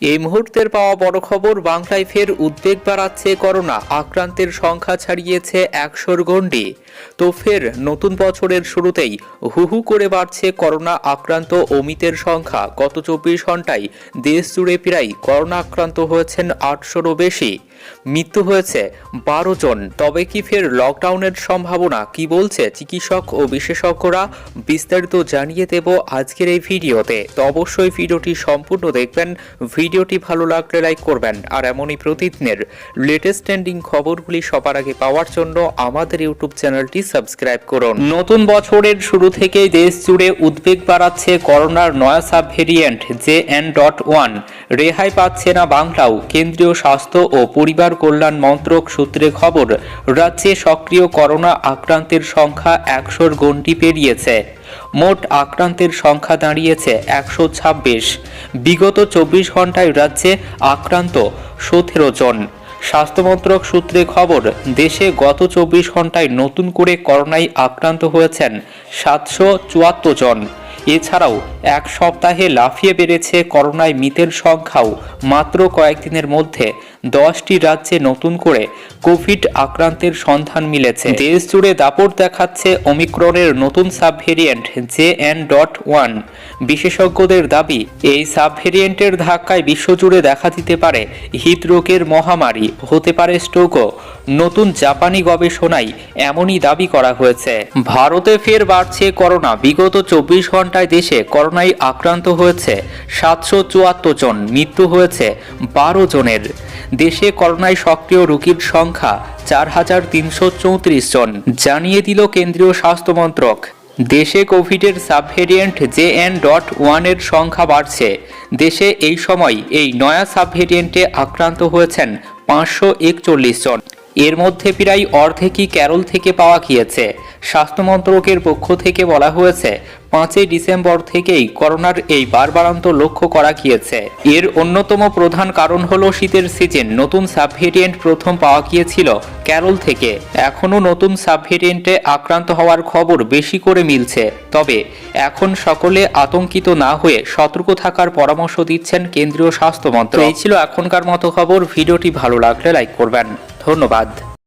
এই মুহূর্তের পাওয়া বড় খবর, বাংলায় ফের উদ্বেগ বাড়াচ্ছে করোনা। আক্রান্তের সংখ্যা ছাড়িয়েছে একশোর গণ্ডি। তো ফের নতুন বছরের শুরুতেই হুহু করে বাড়ছে করোনা আক্রান্ত অমিতের সংখ্যা। গত চব্বিশ ঘন্টায় দেশ জুড়ে প্রায় করোনা আক্রান্ত হয়েছেন আটশোরও বেশি। মৃত্যু হয়েছে বারো জন। তবে কি ফের লকডাউনের সম্ভাবনা? কি বলছে চিকিৎসক ও বিশেষজ্ঞরা? বিস্তারিত জানিয়ে দেব আজকের এই ভিডিওতে। তো অবশ্যই ভিডিওটি সম্পূর্ণ দেখবেন। ভিডিওটি ভালো লাগলে লাইক করবেন। আর এমনই প্রতিদিনের লেটেস্ট ট্রেন্ডিং খবরগুলি সবার আগে পাওয়ার জন্য আমাদের ইউটিউব চ্যানেলটি সাবস্ক্রাইব করুন। নতুন বছরের শুরু থেকেই দেশ জুড়ে উদ্বেগ বাড়াচ্ছে করোনার নয়া sub variant J N dot one রেহাই পাচ্ছে না বাংলাও। কেন্দ্রীয় স্বাস্থ্য ও পরিবার কল্যাণ মন্ত্রক সূত্রে খবর, রাজ্যে সক্রিয় করোনা আক্রান্তের সংখ্যা একশোর গণ্ডি পেরিয়েছে। মোট আক্রান্তের সংখ্যা দাঁড়িয়েছে একশো ছাব্বিশ। বিগত চব্বিশ ঘন্টায় রাজ্যে আক্রান্ত সতেরো জন। স্বাস্থ্যমন্ত্রক সূত্রে খবর, দেশে গত চব্বিশ ঘন্টায় নতুন করে করোনায় আক্রান্ত হয়েছেন সাতশো চুয়াত্তর জন। এছাড়াও এক সপ্তাহে লাফিয়ে বেড়েছে করোনায় মৃতের সংখ্যাও মাত্র কয়েকদিনের মধ্যে দশটি রাজ্যে নতুন করে কোভিড আক্রান্তের সন্ধান মিলেছে। দেশ জুড়ে দাপট দেখাচ্ছে ওমিক্রনের নতুন sub variant J N dot one. বিশেষজ্ঞদের দাবি, এই সাব ভেরিয়েন্টের ধাক্কায় বিশ্বজুড়ে দেখা দিতে পারে হৃদরোগের মহামারী। হতে পারে স্ট্রোকও। নতুন জাপানি গবেষণায় এমনই দাবি করা হয়েছে। ভারতে ফের বাড়ছে করোনা। বিগত চব্বিশ ঘন্টায় দেশে করোনায় আক্রান্ত হয়েছে সাতশো চুয়াত্তর জন। মৃত্যু হয়েছে বারো জনের। দেশে করোনায় সক্রিয় রোগীর সংখ্যা চার হাজার তিনশো চৌত্রিশ জন। জানিয়ে দিল কেন্দ্রীয় স্বাস্থ্য মন্ত্রক। দেশে কোভিডের সাবভেরিয়েন্ট জে এন ডট ওয়ানের সংখ্যা বাড়ছে। দেশে এই সময় এই নয়া সাবভেরিয়েন্টে আক্রান্ত হয়েছেন পাঁচশো একচল্লিশ জন। এর মধ্যে প্রায় অর্ধেকই ক্যারল থেকে পাওয়া গিয়েছে। স্বাস্থ্য মন্ত্রকের পক্ষ থেকে বলা হয়েছে পাঁচই ডিসেম্বর থেকেই করোনার এই বারবারান্ত লক্ষ্য করা গিয়েছে। এর অন্যতম প্রধান কারণ হল শীতের সিজন। নতুন সাবভেরিয়েন্ট প্রথম পাওয়া গিয়েছিল ক্যারল থেকে। এখনও নতুন সাবভেরিয়েন্টে আক্রান্ত হওয়ার খবর বেশি করে মিলছে। তবে এখন সকলে আতঙ্কিত না হয়ে সতর্ক থাকার পরামর্শ দিচ্ছেন কেন্দ্রীয় স্বাস্থ্য মন্ত্রক। এই ছিল এখনকার মতো খবর। ভিডিওটি ভালো লাগলে লাইক করবেন। ধন্যবাদ।